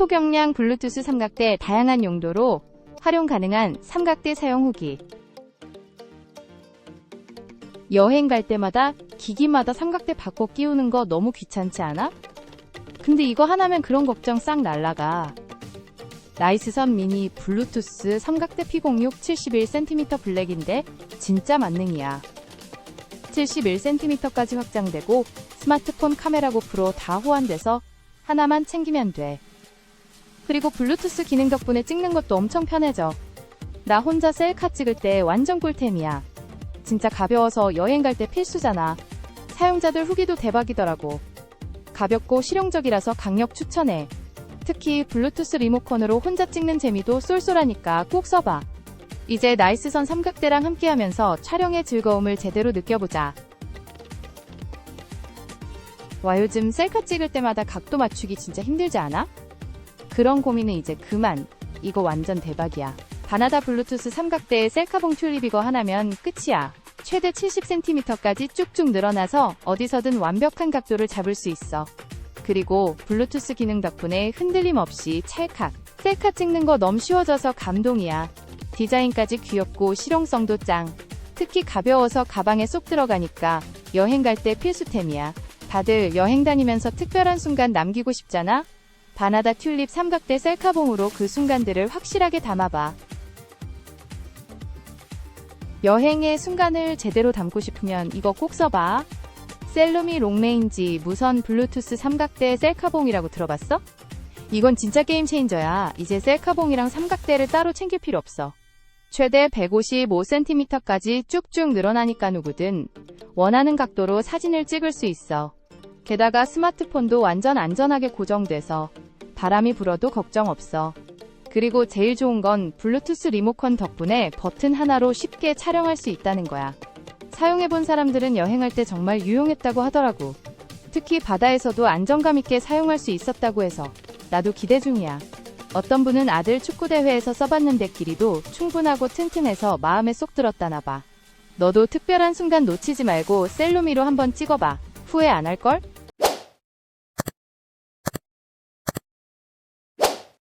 소경량 블루투스 삼각대 다양한 용도로 활용 가능한 삼각대 사용 후기. 여행 갈 때마다 기기마다 삼각대 바꿔 끼우는 거 너무 귀찮지 않아? 근데 이거 하나면 그런 걱정 싹 날라가. 나이스선 미니 블루투스 삼각대 P06 71cm 블랙인데 진짜 만능이야. 71cm까지 확장되고 스마트폰 카메라 고프로 다 호환돼서 하나만 챙기면 돼. 그리고 블루투스 기능 덕분에 찍는 것도 엄청 편해져. 나 혼자 셀카 찍을 때 완전 꿀템이야. 진짜 가벼워서 여행 갈 때 필수잖아. 사용자들 후기도 대박이더라고. 가볍고 실용적이라서 강력 추천해. 특히 블루투스 리모컨으로 혼자 찍는 재미도 쏠쏠하니까 꼭 써봐. 이제 나이스선 삼각대랑 함께하면서 촬영의 즐거움을 제대로 느껴보자. 와 요즘 셀카 찍을 때마다 각도 맞추기 진짜 힘들지 않아? 그런 고민은 이제 그만. 이거 완전 대박이야. 바나다 블루투스 삼각대에 셀카봉 튤립 이거 하나면 끝이야. 최대 70cm까지 쭉쭉 늘어나서 어디서든 완벽한 각도를 잡을 수 있어. 그리고 블루투스 기능 덕분에 흔들림 없이 찰칵. 셀카 찍는 거 너무 쉬워져서 감동이야. 디자인까지 귀엽고 실용성도 짱. 특히 가벼워서 가방에 쏙 들어가니까 여행 갈 때 필수템이야. 다들 여행 다니면서 특별한 순간 남기고 싶잖아? 바나다 튤립 삼각대 셀카봉으로 그 순간들을 확실하게 담아봐. 여행의 순간을 제대로 담고 싶으면 이거 꼭 써봐. 셀루미 롱레인지 무선 블루투스 삼각대 셀카봉이라고 들어봤어? 이건 진짜 게임 체인저야. 이제 셀카봉이랑 삼각대를 따로 챙길 필요 없어. 최대 155cm까지 쭉쭉 늘어나니까 누구든 원하는 각도로 사진을 찍을 수 있어. 게다가 스마트폰도 완전 안전하게 고정돼서 바람이 불어도 걱정 없어. 그리고 제일 좋은 건 블루투스 리모컨 덕분에 버튼 하나로 쉽게 촬영할 수 있다는 거야. 사용해본 사람들은 여행할 때 정말 유용했다고 하더라고. 특히 바다에서도 안정감 있게 사용할 수 있었다고 해서 나도 기대 중이야. 어떤 분은 아들 축구대회에서 써봤는데 길이도 충분하고 튼튼해서 마음에 쏙 들었다나 봐. 너도 특별한 순간 놓치지 말고 셀루미로 한번 찍어봐. 후회 안 할걸?